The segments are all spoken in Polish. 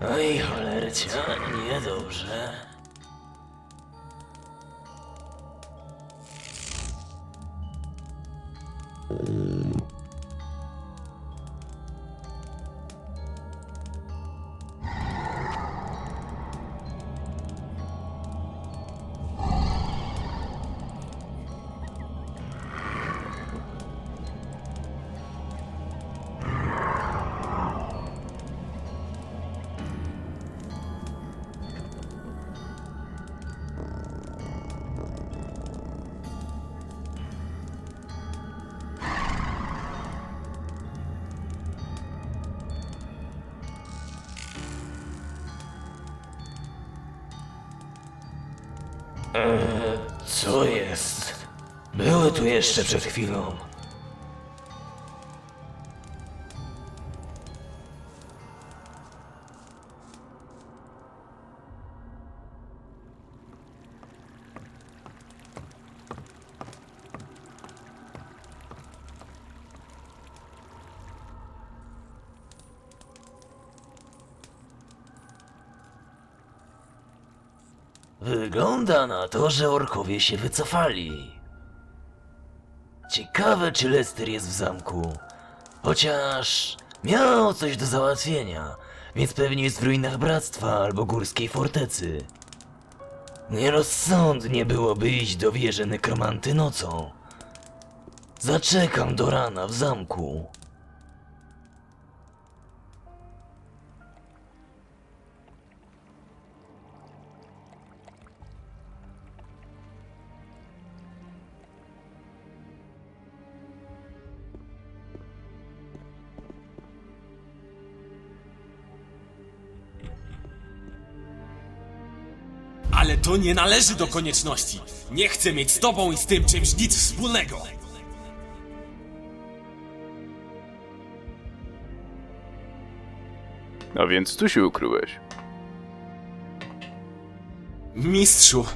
Oj, cholercia, niedobrze. Eee, co jest? Były tu jeszcze przed chwilą. Wygląda na to, że orkowie się wycofali. Ciekawe, czy Lester jest w zamku. Chociaż miał coś do załatwienia, więc pewnie jest w ruinach Bractwa albo Górskiej Fortecy. Nierozsądnie byłoby iść do wieży nekromanty nocą. Zaczekam do rana w zamku. Ale to nie należy do konieczności. Nie chcę mieć z tobą i z tym czymś nic wspólnego. A więc tu się ukryłeś. Mistrzu.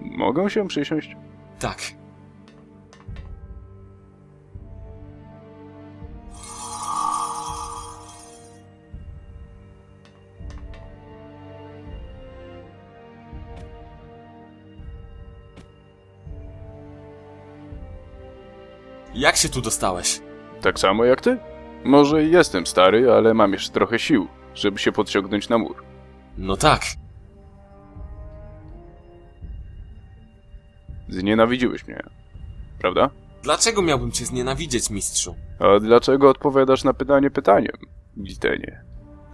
Mogą się przysiąść? Tak. Się tu dostałeś? Tak samo jak ty? Może i jestem stary, ale mam jeszcze trochę sił, żeby się podciągnąć na mur. No tak. Znienawidziłeś mnie, prawda? Dlaczego miałbym cię znienawidzieć, mistrzu? A dlaczego odpowiadasz na pytanie pytaniem, Gitenie?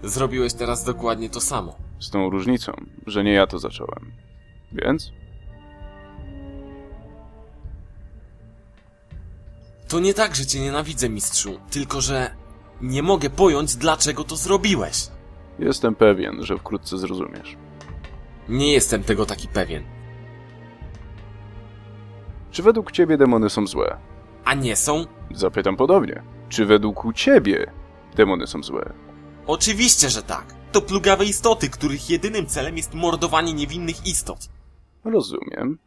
Zrobiłeś teraz dokładnie to samo. Z tą różnicą, że nie ja to zacząłem. Więc? To nie tak, że cię nienawidzę, mistrzu, tylko że nie mogę pojąć, dlaczego to zrobiłeś. Jestem pewien, że wkrótce zrozumiesz. Nie jestem tego taki pewien. Czy według ciebie demony są złe? A nie są? Zapytam podobnie. Czy według ciebie demony są złe? Oczywiście, że tak. To plugawe istoty, których jedynym celem jest mordowanie niewinnych istot. Rozumiem.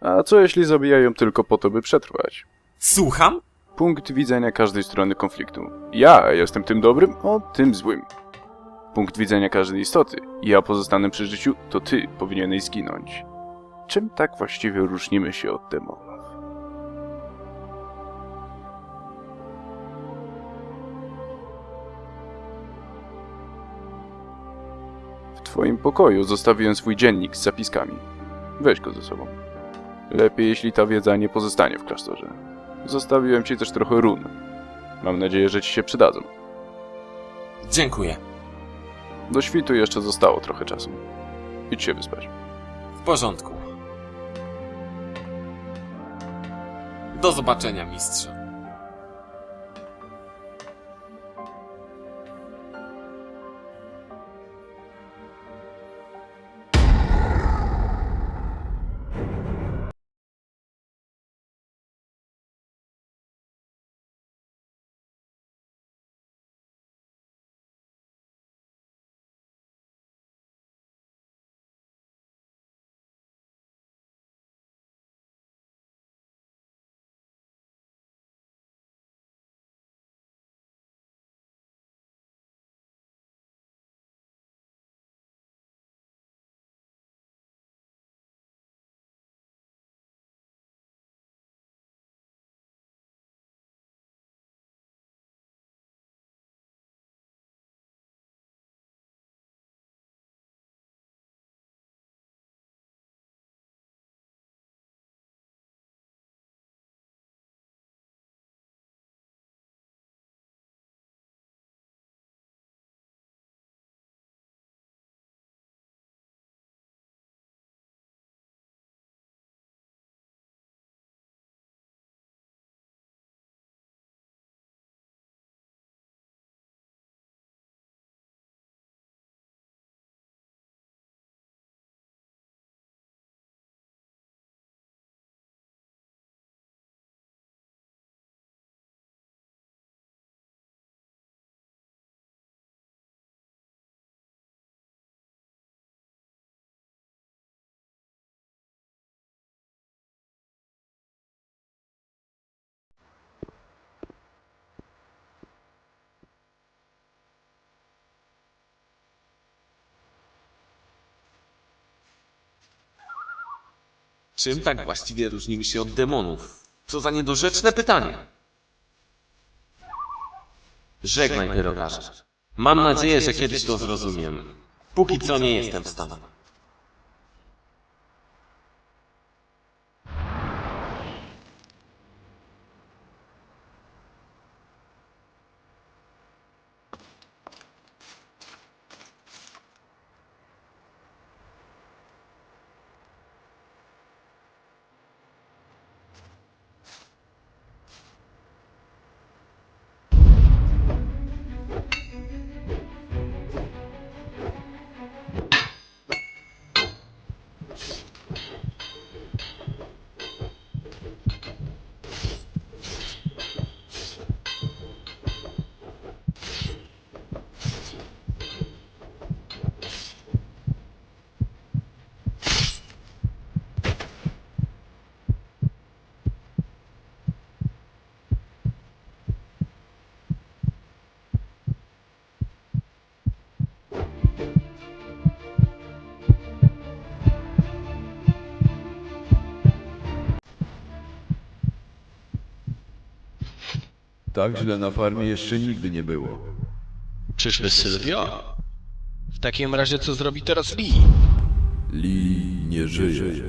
A co jeśli zabijają tylko po to, by przetrwać? Słucham? Punkt widzenia każdej strony konfliktu. Ja jestem tym dobrym, o tym złym. Punkt widzenia każdej istoty. Ja pozostanę przy życiu, to ty powinieneś zginąć. Czym tak właściwie różnimy się od demonów? W twoim pokoju zostawiłem swój dziennik z zapiskami. Weź go ze sobą. Lepiej, jeśli ta wiedza nie pozostanie w klasztorze. Zostawiłem ci też trochę run. Mam nadzieję, że ci się przydadzą. Dziękuję. Do świtu jeszcze zostało trochę czasu. Idź się wyspać. W porządku. Do zobaczenia, mistrzu. Czym tak właściwie różniły się od demonów? Co za niedorzeczne pytanie. Żegnaj, pyrogarze. Mam nadzieję, że kiedyś to zrozumiem. Póki co nie jestem w stanie. Tak źle na farmie jeszcze nigdy nie było. Czyżby Sylwio? W takim razie co zrobi teraz Lee? Lee nie żyje.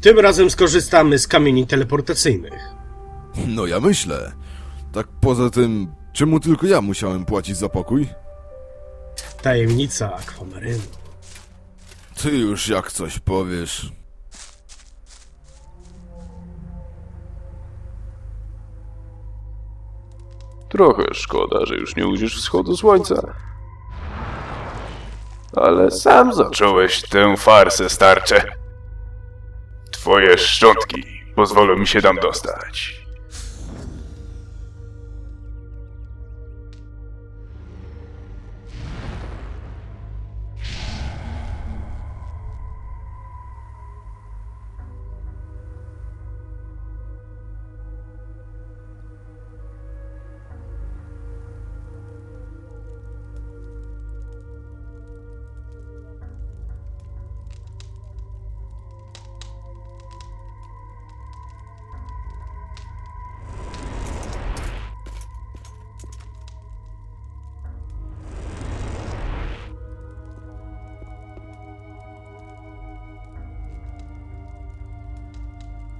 Tym razem skorzystamy z kamieni teleportacyjnych. No ja myślę. Tak poza tym, czemu tylko ja musiałem płacić za pokój? Tajemnica akwamarynu. Ty już jak coś powiesz. Trochę szkoda, że już nie ujrzysz wschodu słońca. Ale sam zacząłeś tę farsę, starcze. Twoje szczątki pozwolą mi się tam dostać.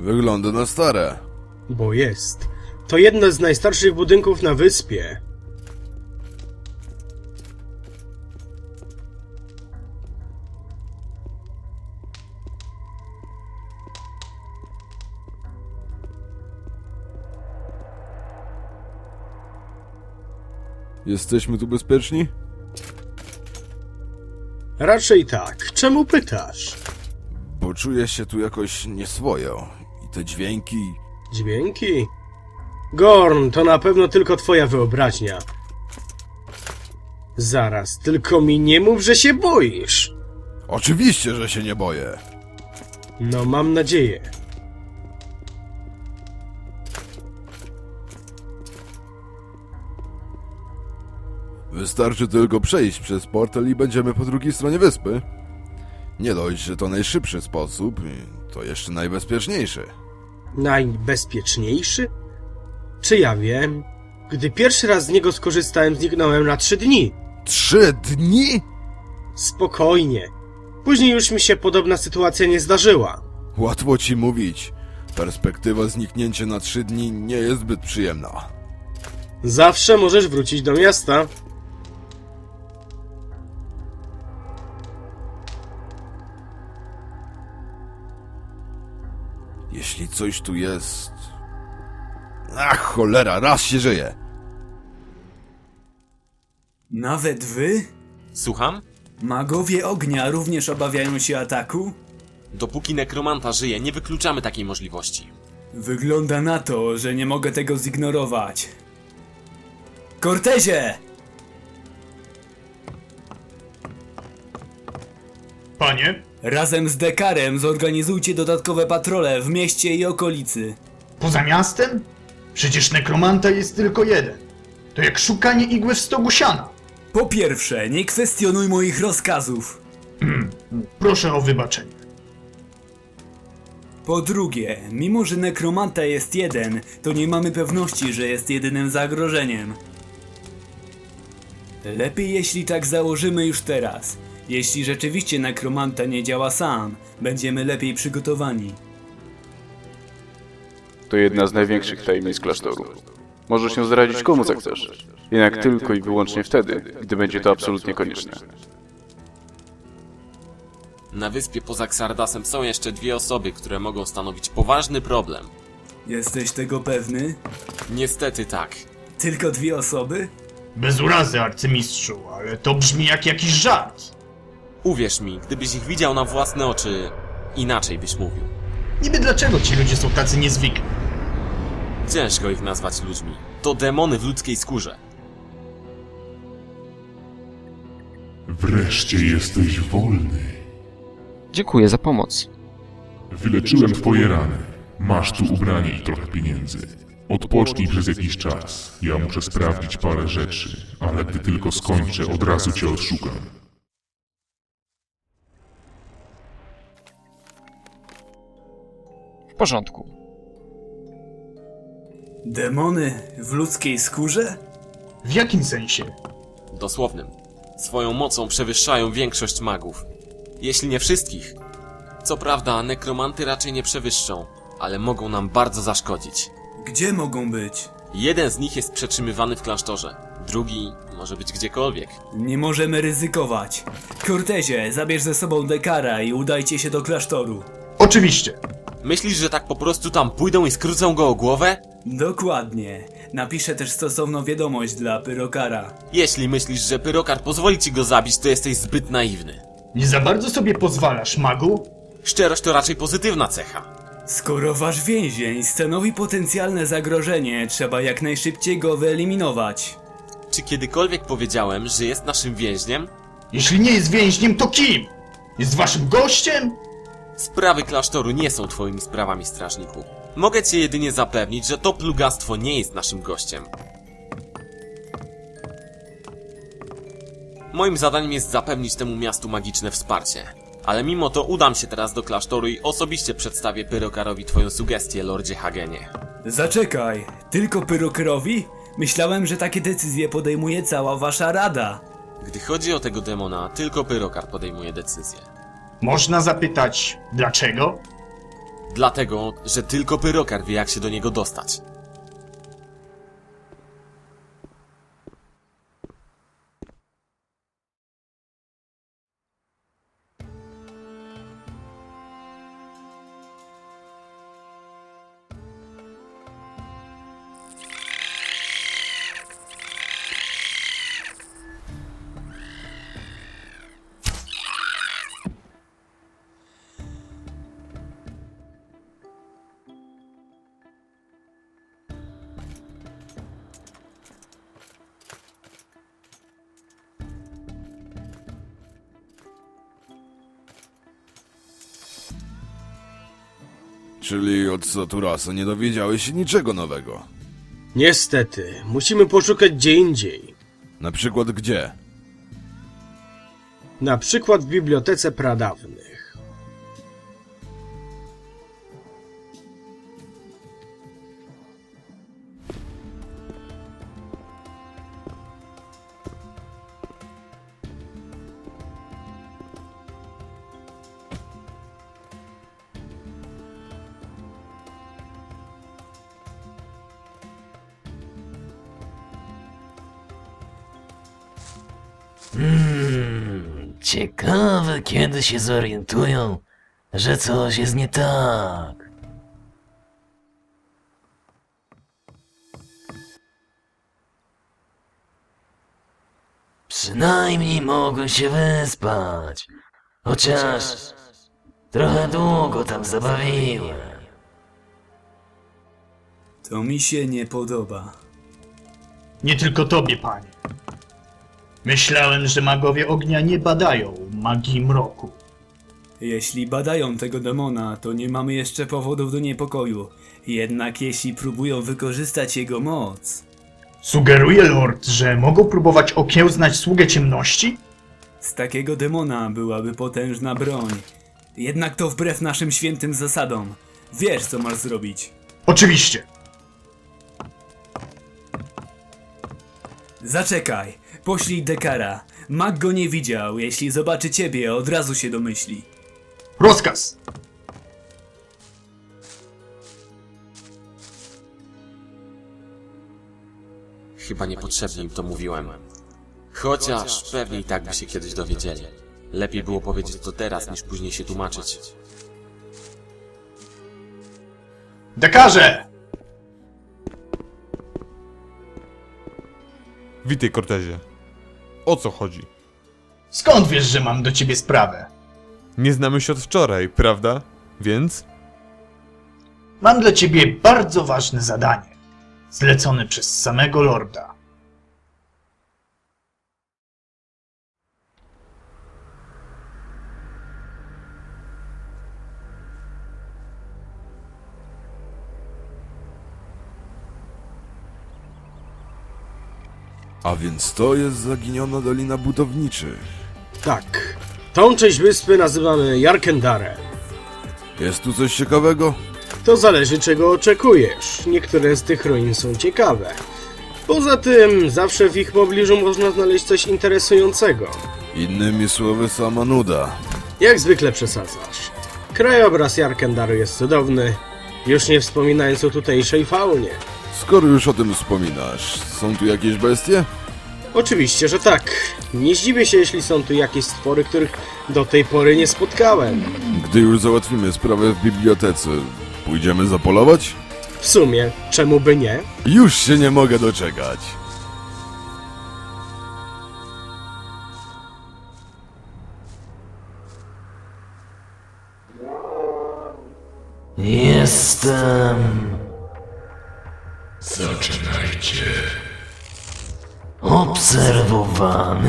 Wygląda na stare. Bo jest. To jedno z najstarszych budynków na wyspie. Jesteśmy tu bezpieczni? Raczej tak. Czemu pytasz? Bo czuję się tu jakoś nieswojo. Te dźwięki... Dźwięki? Gorn, to na pewno tylko twoja wyobraźnia. Zaraz, tylko mi nie mów, że się boisz. Oczywiście, że się nie boję. No, mam nadzieję. Wystarczy tylko przejść przez portal i będziemy po drugiej stronie wyspy. Nie dość, że to najszybszy sposób, to jeszcze najbezpieczniejszy. Najbezpieczniejszy? Czy ja wiem? Gdy pierwszy raz z niego skorzystałem, zniknąłem na trzy dni. Trzy dni? Spokojnie. Później już mi się podobna sytuacja nie zdarzyła. Łatwo ci mówić. Perspektywa zniknięcia na trzy dni nie jest zbyt przyjemna. Zawsze możesz wrócić do miasta. Jeśli coś tu jest... Ach, cholera, raz się żyje. Nawet wy? Słucham? Magowie ognia również obawiają się ataku? Dopóki nekromanta żyje, nie wykluczamy takiej możliwości. Wygląda na to, że nie mogę tego zignorować. Kortezie! Panie, Razem z Dekarem zorganizujcie dodatkowe patrole w mieście i okolicy. poza miastem? Przecież nekromanta jest tylko jeden. To jak szukanie igły w stogu siana. Po pierwsze, nie kwestionuj moich rozkazów. Proszę o wybaczenie. Po drugie, mimo że nekromanta jest jeden, to nie mamy pewności, że jest jedynym zagrożeniem. Lepiej jeśli tak założymy już teraz. Jeśli rzeczywiście nekromanta nie działa sam, będziemy lepiej przygotowani. To jedna z największych tajemnic klasztoru. Możesz ją zdradzić komu zechcesz. Jednak tylko i wyłącznie wtedy, gdy będzie to absolutnie konieczne. Na wyspie poza Xardasem są jeszcze dwie osoby, które mogą stanowić poważny problem. Jesteś tego pewny? Niestety tak. Tylko dwie osoby? Bez urazy, arcymistrzu, ale to brzmi jak jakiś żart. Uwierz mi, gdybyś ich widział na własne oczy, inaczej byś mówił. Niby dlaczego ci ludzie są tacy niezwykli? Ciężko ich nazwać ludźmi. To demony w ludzkiej skórze. Wreszcie jesteś wolny. Dziękuję za pomoc. Wyleczyłem twoje rany. Masz tu ubranie i trochę pieniędzy. Odpocznij przez jakiś czas. Ja muszę sprawdzić parę rzeczy, ale gdy tylko skończę, od razu cię odszukam. Porządku. Demony w ludzkiej skórze? W jakim sensie? Dosłownym. Swoją mocą przewyższają większość magów. Jeśli nie wszystkich. Co prawda, nekromanty raczej nie przewyższą, ale mogą nam bardzo zaszkodzić. Gdzie mogą być? Jeden z nich jest przetrzymywany w klasztorze, drugi może być gdziekolwiek. Nie możemy ryzykować. Cortezie, zabierz ze sobą Dekara i udajcie się do klasztoru. Oczywiście. Myślisz, że tak po prostu tam pójdą i skrócą go o głowę? Dokładnie. Napiszę też stosowną wiadomość dla Pyrokara. Jeśli myślisz, że Pyrokar pozwoli ci go zabić, to jesteś zbyt naiwny. Nie za bardzo sobie pozwalasz, magu? Szczerość to raczej pozytywna cecha. Skoro wasz więzień stanowi potencjalne zagrożenie, trzeba jak najszybciej go wyeliminować. Czy kiedykolwiek powiedziałem, że jest naszym więźniem? Jeśli nie jest więźniem, to kim? Jest waszym gościem? Sprawy klasztoru nie są twoimi sprawami, strażniku. Mogę cię jedynie zapewnić, że to plugastwo nie jest naszym gościem. Moim zadaniem jest zapewnić temu miastu magiczne wsparcie. Ale mimo to udam się teraz do klasztoru i osobiście przedstawię Pyrokarowi twoją sugestię, Lordzie Hagenie. Zaczekaj, tylko Pyrokerowi? Myślałem, że takie decyzje podejmuje cała wasza rada. Gdy chodzi o tego demona, tylko Pyrokar podejmuje decyzję. Można zapytać, dlaczego? Dlatego, że tylko Pyrokar wie jak się do niego dostać. Czyli od Saturasa nie dowiedziałeś się niczego nowego. Niestety, musimy poszukać gdzie indziej. Na przykład gdzie? Na przykład w bibliotece pradawnych. Ciekawe kiedy się zorientują, że coś jest nie tak. Przynajmniej mogłem się wyspać. Chociaż trochę długo tam zabawiłem. To mi się nie podoba. Nie tylko tobie, panie. Myślałem, że magowie ognia nie badają magii mroku. Jeśli badają tego demona, to nie mamy jeszcze powodów do niepokoju. Jednak jeśli próbują wykorzystać jego moc, Sugeruje lord, że mogą próbować okiełznać sługę ciemności? Z takiego demona byłaby potężna broń. Jednak to wbrew naszym świętym zasadom. Wiesz, co masz zrobić. Oczywiście. Zaczekaj, poślij Dekara. Mag go nie widział, jeśli zobaczy ciebie, od razu się domyśli. Rozkaz. Chyba niepotrzebnie im to mówiłem. Chociaż pewnie i tak by się kiedyś dowiedzieli. Lepiej było powiedzieć to teraz, niż później się tłumaczyć. Dekarze! Witaj, Cortezie. O co chodzi? Skąd wiesz, że mam do ciebie sprawę? Nie znamy się od wczoraj, prawda? Więc? Mam dla ciebie bardzo ważne zadanie. Zlecone przez samego lorda. A więc to jest zaginiona Dolina Budowniczych. Tak. Tą część wyspy nazywamy Jarkendare. Jest tu coś ciekawego? To zależy czego oczekujesz. Niektóre z tych ruin są ciekawe. Poza tym, zawsze w ich pobliżu można znaleźć coś interesującego. Innymi słowy, sama nuda. Jak zwykle przesadzasz. Krajobraz Jarkendaru jest cudowny, już nie wspominając o tutejszej faunie. Skoro już o tym wspominasz, są tu jakieś bestie? Oczywiście, że tak. Nie zdziwię się, jeśli są tu jakieś stwory, których do tej pory nie spotkałem. Gdy już załatwimy sprawę w bibliotece, pójdziemy zapolować? W sumie, czemu by nie? Już się nie mogę doczekać. Jestem... Zaczynajcie. obserwowany?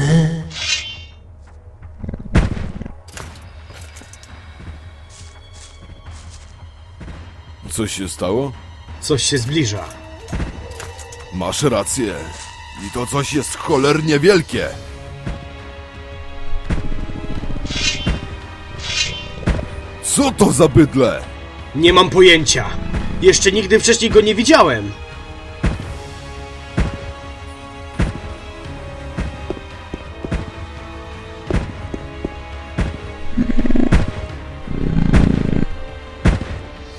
Coś się stało? Coś się zbliża. Masz rację. I to coś jest cholernie wielkie. Co to za bydle? Nie mam pojęcia. Jeszcze nigdy wcześniej go nie widziałem.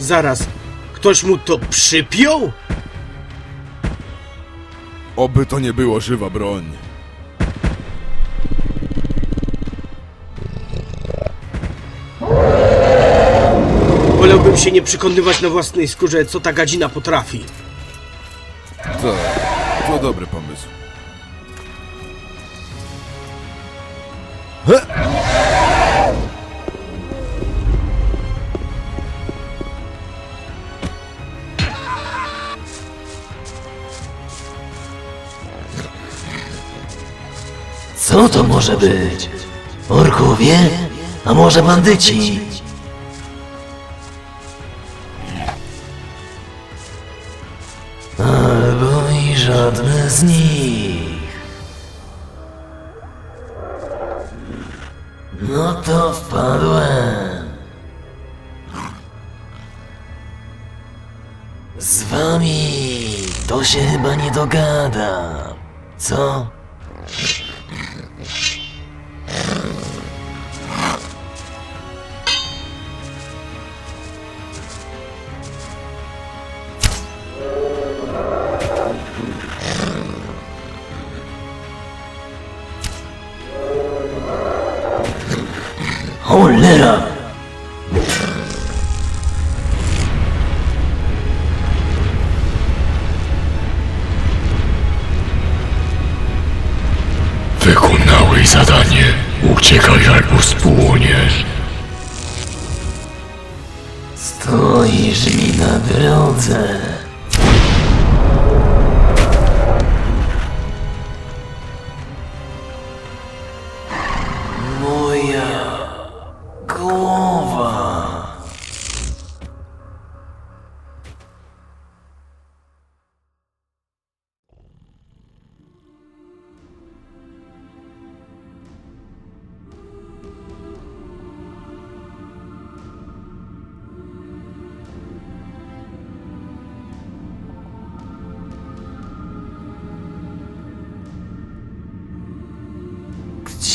Zaraz, ktoś mu to przypiął? Oby to nie było żywa broń. Wolałbym się nie przekonywać na własnej skórze, co ta gadzina potrafi. Tak, to dobry pomysł. He! Co to może być? Orkowie? A może bandyci? Albo i żadne z nich. No to wpadłem. Z wami to się chyba nie dogada. Co? Cholera! Wykonałeś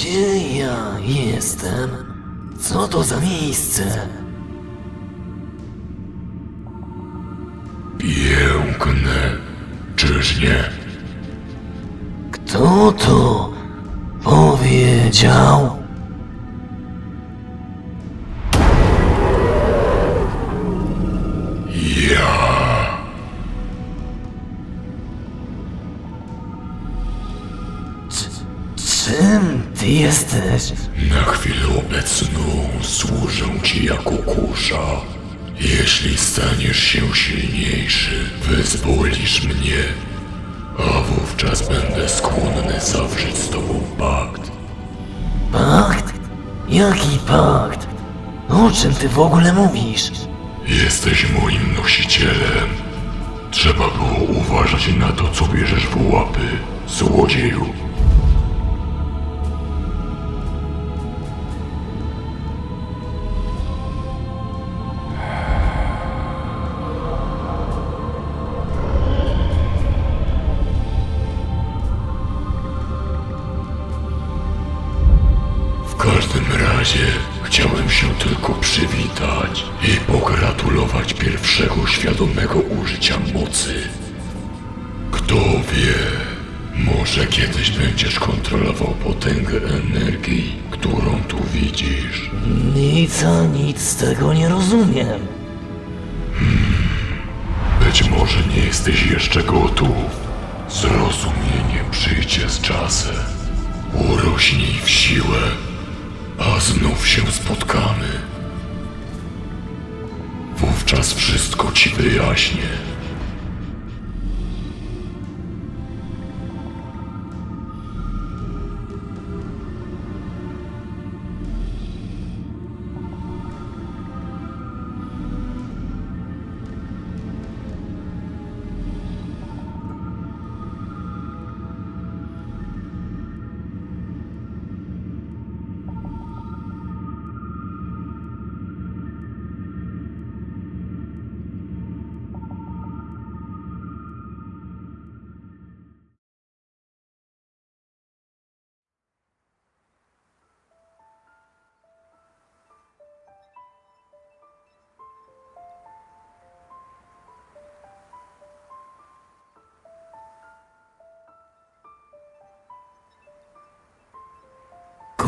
Gdzie ja jestem? Co to za miejsce? Piękne, czyż nie? Kto to powiedział? Czym ty jesteś? Na chwilę obecną służę ci jako kusza. Jeśli staniesz się silniejszy, wyzwolisz mnie, a wówczas będę skłonny zawrzeć z tobą pakt. Pakt? Jaki pakt? O czym ty w ogóle mówisz? Jesteś moim nosicielem. Trzeba było uważać na to, co bierzesz w łapy, złodzieju. Każdym razie chciałem się tylko przywitać i pogratulować pierwszego świadomego użycia mocy. Kto wie, może kiedyś będziesz kontrolował potęgę energii, którą tu widzisz. Nic a nic z tego nie rozumiem. Być może nie jesteś jeszcze gotów. Zrozumienie przyjdzie z czasem. Urośnij w siłę, a znów się spotkamy. Wówczas wszystko ci wyjaśnię.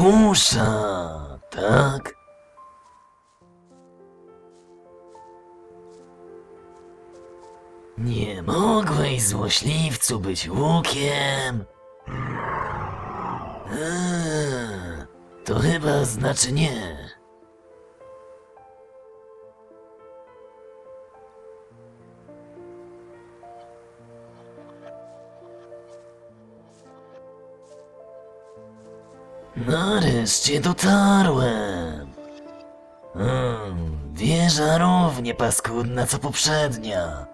Kusza, tak? Nie mogłeś, złośliwcu, być łukiem. To chyba znaczy nie. Nareszcie dotarłem. Hmm, wieża równie paskudna co poprzednia.